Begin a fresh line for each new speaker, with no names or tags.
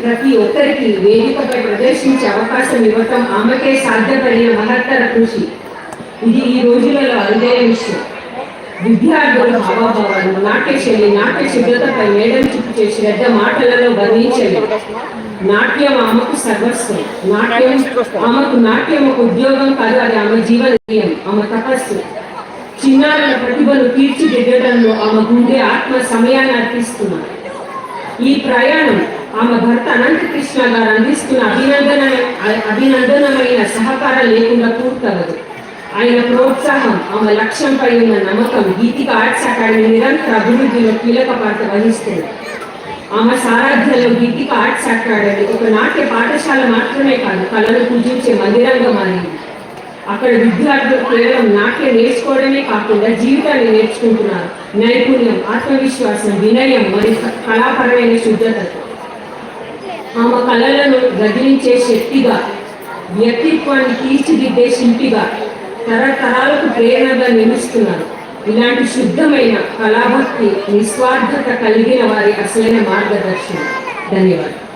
ప్రతి ఒక్కరికి వేదికపై ప్రదర్శించే అవకాశం ఇవ్వటం ఆమెకే సాధ్యపడిన మహత్తర కృషి. ఇది ఈ రోజులలో అరుదైన విషయం. విద్యార్థుల హావాభావాలు నాట్యశైలి నాట్య శుభ్రతపై మేడం చూపించే శ్రద్ధ మాటలలో వర్ణించలేదు. నాట్యం ఆమెకు సర్వస్వం. నాట్యం ఆమెకు నాట్యం ఒక ఉద్యోగం కాదు అది ఆమె జీవన ఆమె తపస్సు. చిన్నారుల ప్రతిభను తీర్చిదిద్దడంలో ఆమె గుండె ఆత్మ సమయాన్ని అర్పిస్తున్నారు ఈ ప్రయాణం ఆమె భర్త అనంతకృష్ణ గారు అందిస్తున్న అభినందన అభినందనమైన సహకారం లేకుండా పూర్తవదు. ఆయన ప్రోత్సాహం ఆమె లక్ష్యంపై ఉన్న నమ్మకం గీతిక ఆర్ట్స్ అకాడమీ నిరంతర అభివృద్ధిలో కీలక పాత్ర వహిస్తుంది. ఆమె సారాధ్యంలో గీతిక ఆర్ట్స్ అకాడమీ ఒక నాట్య పాఠశాల మాత్రమే కాదు కళను పూజించే మందిరంగా మారింది. అక్కడ విద్యార్థులు కేవలం నాట్యం నేర్చుకోవడమే కాకుండా జీవితాన్ని నేర్చుకుంటున్నారు. నైపుణ్యం ఆత్మవిశ్వాసం వినయం మరియు కళాపరమైన శుద్ధతత్వం ఆమె కళలను రగిలించే శక్తిగా వ్యక్తిత్వాన్ని తీర్చిదిద్దే శిల్పిగా తరతరాలకు ప్రేరణగా నిలుస్తున్నారు ఇలాంటి శుద్ధమైన కళాభక్తి నిస్వార్థత కలిగిన వారి అసలైన మార్గదర్శనం. ధన్యవాదాలు.